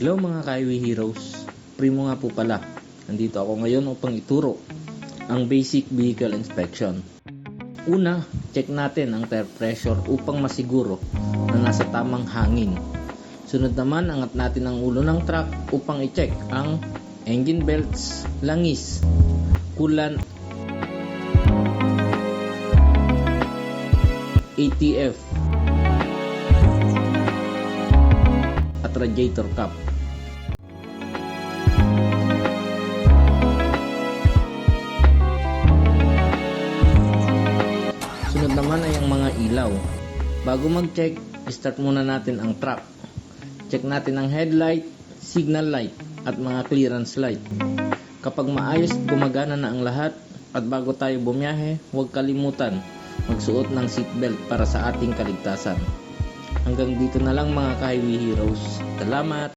Hello mga Kaiwi Heroes. Primo nga po pala. Nandito ako ngayon upang ituro ang basic vehicle inspection. Una, check natin ang tire pressure upang masiguro na nasa tamang hangin. Sunod naman, angat natin ang ulo ng truck upang i-check ang engine belts, langis, kulan, ATF, at radiator cap. Naman ay ang mga ilaw. Bago mag-check, start muna natin ang truck. Check natin ang headlight, signal light, at mga clearance light. Kapag maayos gumagana na ang lahat, at bago tayo bumiyahe, huwag kalimutan magsuot ng seatbelt para sa ating kaligtasan. Hanggang dito na lang mga ka-highway heroes. Salamat!